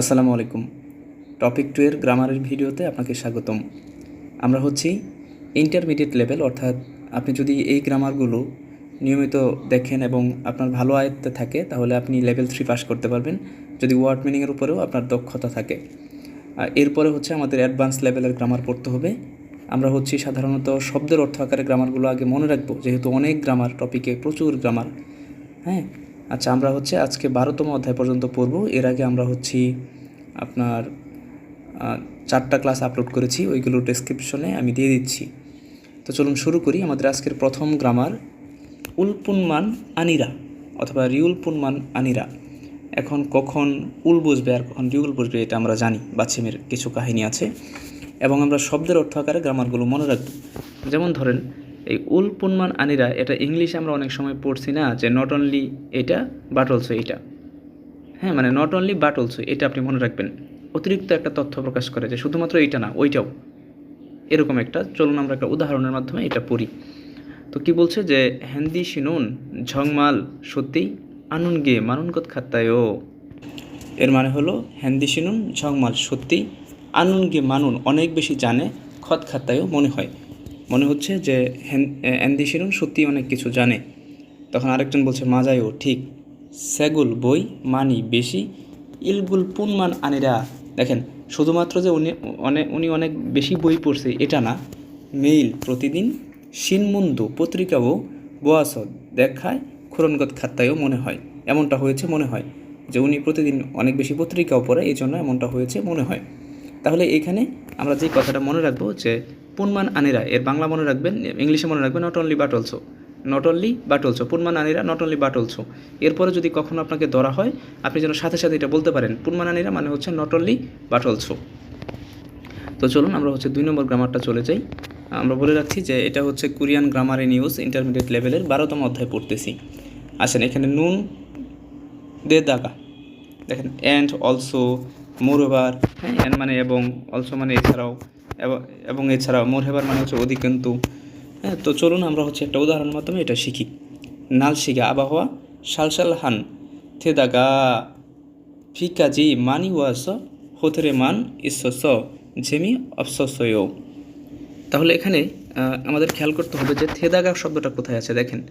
আসসালামু আলাইকুম। Topic two এর গ্রামারের ভিডিওতে আপনাকে স্বাগতম। আমরা হচ্ছি ইন্টারমিডিয়েট লেভেল অর্থাৎ আপনি যদি এই গ্রামারগুলো নিয়মিত দেখেন এবং আপনার ভালো আয়ত্তে থাকে, তাহলে আপনি লেভেল থ্রি পাস করতে পারবেন। যদি ওয়ার্ড মিনিংয়ের উপরেও আপনার দক্ষতা থাকে। আর এরপরে হচ্ছে আমাদের অ্যাডভান্স লেভেলের গ্রামার পড়তে হবে। আমরা হচ্ছি সাধারণত শব্দের অর্থ আকারে গ্রামারগুলো আগে মনে রাখব, যেহেতু অনেক গ্রামার টপিকে প্রচুর গ্রামার হ্যাঁ? আচ্ছা আমরা হচ্ছে আজকে বারোতম অধ্যায় পর্যন্ত পড়ব। এর আগে আমরা হচ্ছি আপনার চারটা ক্লাস আপলোড করেছি, ওইগুলো ডেসক্রিপশনে আমি দিয়ে দিচ্ছি। তো চলুন শুরু করি আমাদের আজকের প্রথম গ্রামার উলপুনমান আনিরা অথবা রিউলপুনমান আনিরা। এখন কখন উল বসবে আর কখন রিউল বসবে এটা আমরা জানি বাচ্চিমের কিছু কাহিনী আছে। এবং আমরা শব্দের অর্থ আকারে গ্রামারগুলো মনে রাখব। যেমন ধরেন এই উল পুনমান আনিরা, এটা ইংলিশে আমরা অনেক সময় পড়ছি না, যে নট অনলি এটা বাট অলসো এটা। হ্যাঁ মানে নট অনলি বাট অলসো এটা আপনি মনে রাখবেন। অতিরিক্ত একটা তথ্য প্রকাশ করে যে শুধুমাত্র এইটা না, ওইটাও। এরকম একটা, চলুন আমরা একটা উদাহরণের মাধ্যমে এটা পড়ি। তো কি বলছে যে হ্যান্দি শিনুন, ঝংমাল, সত্যি, আনুন গে মানুনগত খাত্তায়ও এর মানে হলো হ্যান্দি শিনুন, ঝংমাল, সত্যি, আনুন গে, মানুন, অনেক বেশি জানে, খত খাত্তায়ও মনে হয়। মনে হচ্ছে যে হ্যান্দি শিনুন সত্যি অনেক কিছু জানে। তখন আরেকজন বলছে, মাজায়ও, ঠিক। সেগুল বই মানি বেশি। ইলগুল পুনমান আনিরা। দেখেন, শুধুমাত্র যে উনি অনেক উনি অনেক বেশি বই পড়ছে, এটা না। মেইল প্রতিদিন সিনমুন্দু পত্রিকাও বোয়াস দেখায় খুরনগত খাত্তায়ও মনে হয়। এমনটা হয়েছে মনে হয় যে উনি প্রতিদিন অনেক বেশি পত্রিকাও পড়ে, এই জন্য এমনটা হয়েছে মনে হয়। তাহলে এখানে আমরা যে কথাটা মনে রাখব যে পুনমান আনিরা, এর বাংলা মনে রাখবেন, ইংলিশে মনে রাখবেন not only but also not only but also পুনমান আনিরা নট অনলি বাট অলসো এরপরে যদি কখনো আপনাকে ধরা হয়, আপনি যেন সাথে সাথে এটা বলতে পারেন, পুনমান আনিরা মানে হচ্ছে নট অনলি বাট অলসো তো চলুন আমরা হচ্ছে দুই নম্বর গ্রামারটা চলে যাই। আমরা বলে রাখছি যে এটা হচ্ছে কোরিয়ান গ্রামারে নিউজ ইন্টারমিডিয়েট লেভেলের বারোতম অধ্যায় পড়তেছি। আসেন এখানে নুন দে দাগা। দেখেন অ্যান্ড অলসো মোরহেবার হ্যাঁ অ্যান্ড মানে এবং অলসো মানে এছাড়াও। এবং- এছাড়াও মোরহেবার মানে হচ্ছে অধিকন্তু হ্যাঁ তো চলুন আমরা হচ্ছে একটা উদাহরণের মাধ্যমে এটা শিখি। নালশিগা আবহাওয়া সালসাল হান, থেদাগা, ফিকাজি মানি ওয়াস, হোথরে মান ইসস, ঝেমি অপসসয় তাহলে এখানে আমাদের খেয়াল করতে হবে যে থেদাগা শব্দটা কোথায় আছে দেখেন।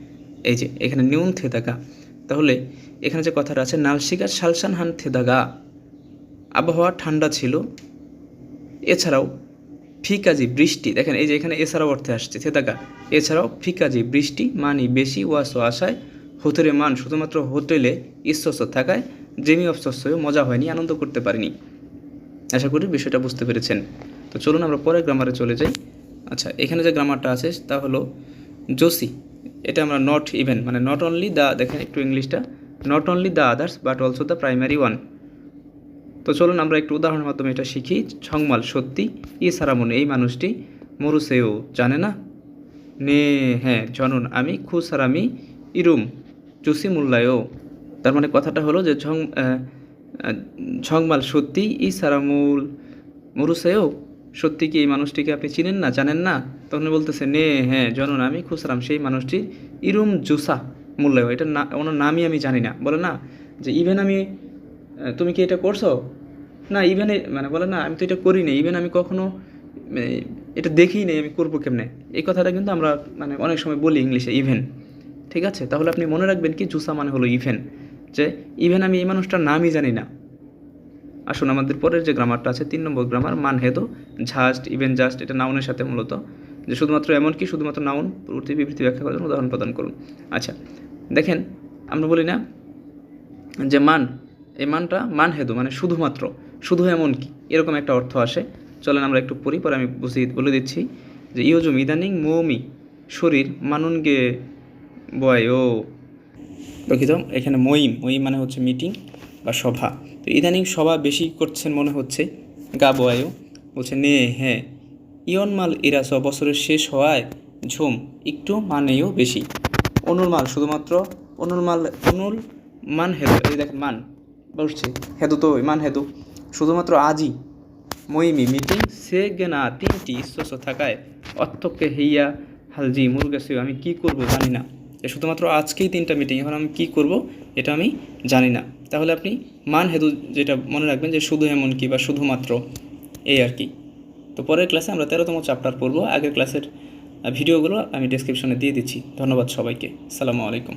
এই যে, এখানে নিউন থেদাগা। তাহলে এখানে যে কথাটা আছে নালশিকা শালসান হান, থেদাগা। আবহাওয়া ঠান্ডা ছিল। এছাড়াও ফিকাজি বৃষ্টি, দেখেন এই যে এখানে এছাড়াও অর্থে আসছে থেদাগা এছাড়াও ফিকাজি বৃষ্টি, মানি বেশি, ওয়াসো আশায়। হোটেলে মান শুধুমাত্র হোটেলে ইস্বস্ব থাকায়, জেমি অফসস্যও মজা হয়নি, আনন্দ করতে পারিনি। আশা করি বিষয়টা বুঝতে পেরেছেন। তো চলুন আমরা পরের গ্রামারে চলে যাই। আচ্ছা এখানে যে গ্রামারটা আছে, তা হলো জোসি। এটা আমরা নট ইভেন মানে নট অনলি দ্য দেখেন একটু ইংলিশটা not only the others but also the primary one তো চলুন আমরা একটু উদাহরণের মাধ্যমে এটা শিখি। ছংমাল সত্যি, ই সারামুন এই মানুষটি মরুসেও জানে না? নে হ্যাঁ জনন, আমি খুসারামি ইরুম, জুসি মুল্লায়ও। তার মানে কথাটা হলো যে ঝং ঝংমাল সত্যি, ই সারামুল মরুসেও? সত্যি কি এই মানুষটিকে আপনি চিনেন না, জানেন না? তখন বলতেছে, নে হ্যাঁ জনন, আমি খুসরাম সেই মানুষটি ইরুম জুসা মূল্যায় এটা না, ওনার নামই আমি জানি না। বলে না যে ইভেন আমি তুমি কি এটা করছ? না ইভেন মানে বলে না আমি তো এটা করি না ইভেন আমি কখনো মানে, এটা দেখিই নেই আমি করব কেমনে? এই কথাটা কিন্তু আমরা মানে অনেক সময় বলি ইংলিশে ইভেন ঠিক আছে? তাহলে আপনি মনে রাখবেন কি জুসা মানে হলো ইভেন যে ইভেন আমি এই মানুষটার নামই জানি না। আসুন আমাদের পরের যে গ্রামারটা আছে তিন নম্বর গ্রামার মান হেদো জাস্ট ইভেন জাস্ট এটা নাউনের সাথে মূলত। যে শুধুমাত্র এমন কি শুধুমাত্র নাউন প্রতি বিবৃতি ব্যাখ্যা করার জন্য উদাহরণ প্রদান করুন। আচ্ছা দেখেন আমরা বলি না যে মান এই মানটা মান হেদু মানে শুধুমাত্র। শুধু এমন কি? এরকম একটা অর্থ আসে। চলেন আমরা একটু পড়ি, পরে আমি বুঝিয়ে বলে দিচ্ছি যে ইয়োজুম ইদানিং মৌমি, শরীর মানুন গে বয়, ও। দুঃখিত এখানে মইম মইম মানে হচ্ছে মিটিং বা সভা। তো ইদানিং সভা বেশি করছেন মনে হচ্ছে, গা বয়ায়ও বলছে, নে হ্যাঁ। ইয়ন মাল ইরাস বছরের শেষ হওয়ায় ঝুম, একটু মানেও বেশি। অনুর্মাল শুধুমাত্র অনুর্মাল অনুল মান হেদু এই দেখেন মান। বসছে। হেদু তো ওই মান হেদু। শুধুমাত্র আজই মইমি মিটিং সে গেনা তিনটি ইস্বস থাকায় অর্থকে হেইয়া হালজি মুরগাসিও আমি কি করব জানি না। শুধুমাত্র আজকেই তিনটা মিটিং, এখন আমি কী করব এটা আমি জানি না। তাহলে আপনি মান হেতু যেটা মনে রাখবেন যে শুধু এমন কি বা শুধুমাত্র এই আর কি। তো পরের ক্লাসে আমরা তেরোতম চ্যাপ্টার পড়ব। আগের ক্লাসের ভিডিওগুলো আমি ডেসক্রিপশনে দিয়ে দিচ্ছি। ধন্যবাদ সবাইকে। সালামু আলাইকুম।